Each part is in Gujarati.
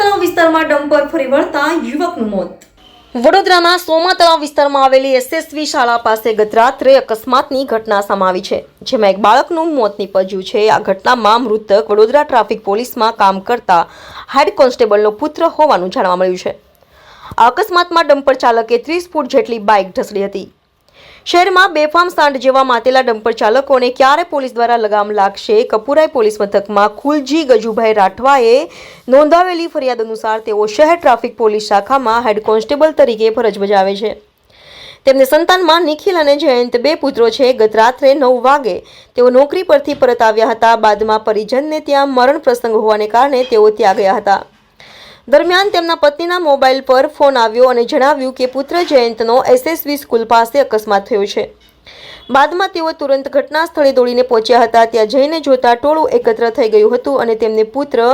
વિસ્તારમાં ડમ્પર ફરી વળતા યુવકનું મોત. વડોદરાના સોમા તળાવ વિસ્તારમાં આવેલી એસએસવી શાળા પાસે ગત રાત્રે અકસ્માતની ઘટના સમાવી છે, જેમાં એક બાળકનું મોત નીપજ્યું છે. આ ઘટનામાં મૃતક વડોદરા ટ્રાફિક પોલીસમાં કામ કરતા હેડ કોન્સ્ટેબલનો પુત્ર હોવાનું જાણવા મળ્યું છે. આ અકસ્માતમાં ડમ્પર ચાલકે ત્રીસ ફૂટ જેટલી બાઇક ઢસડી હતી. શહેરમાં બેફામ સાંડ જેવા માતેલા ડમ્પર ચાલકોને ક્યારે પોલીસ દ્વારા લગામ લાગશે? કપુરાઈ પોલીસ મથકમાં ખુલજી ગજુભાઈ રાઠવાએ નોંધાવેલી ફરિયાદ અનુસાર તેઓ શહેર ટ્રાફિક પોલીસ શાખામાં હેડ કોન્સ્ટેબલ તરીકે ફરજ બજાવે છે. તેમને સંતાનમાં નિખિલ અને જયંત બે પુત્રો છે. ગત રાત્રે નવ વાગે તેઓ નોકરી પરથી પરત આવ્યા હતા. બાદમાં પરિજનને ત્યાં મરણ પ્રસંગ હોવાને કારણે તેઓ ત્યાં ગયા હતા. દરમિયાન તેમના પત્નીના મોબાઈલ પર ફોન આવ્યો અને જણાવ્યું કે પુત્ર જયંતનો એસએસવી સ્કૂલ પાસે અકસ્માત થયો છે. બાદમાં તેઓ તુરંત ઘટના સ્થળે દોડીને પહોંચ્યા હતા. ત્યાં જઈને જોતા ટોળું એકત્ર થઈ ગયું હતું અને તેમને પુત્ર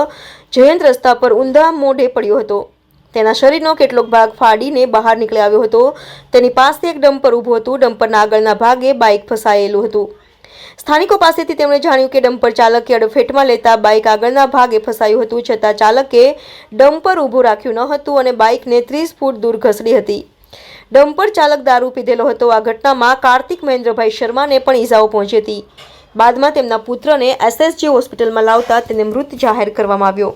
જયંત રસ્તા પર ઊંધા મોઢે પડ્યો હતો. તેના શરીરનો કેટલોક ભાગ ફાડીને બહાર નીકળી આવ્યો હતો. તેની પાસે એક ડમ્પર ઊભું હતું. ડમ્પરના આગળના ભાગે બાઇક ફસાયેલું હતું. સ્થાનિકો પાસેથી તેમણે જાણ્યું કે ડમ્પર ચાલકે અડફેટમાં લેતા બાઇક આગળના ભાગે ફસાયું હતું, છતાં ચાલકે ડમ્પર ઊભું રાખ્યું ન હતું અને બાઇકને ત્રીસ ફૂટ દૂર ઘસડી હતી. ડમ્પર ચાલક દારૂ પીધેલો હતો. આ ઘટનામાં કાર્તિક મહેન્દ્રભાઈ શર્માને પણ ઈજાઓ પહોંચી હતી. બાદમાં તેમના પુત્રને એસએસજી હોસ્પિટલમાં લાવતા તેને મૃત જાહેર કરવામાં આવ્યો.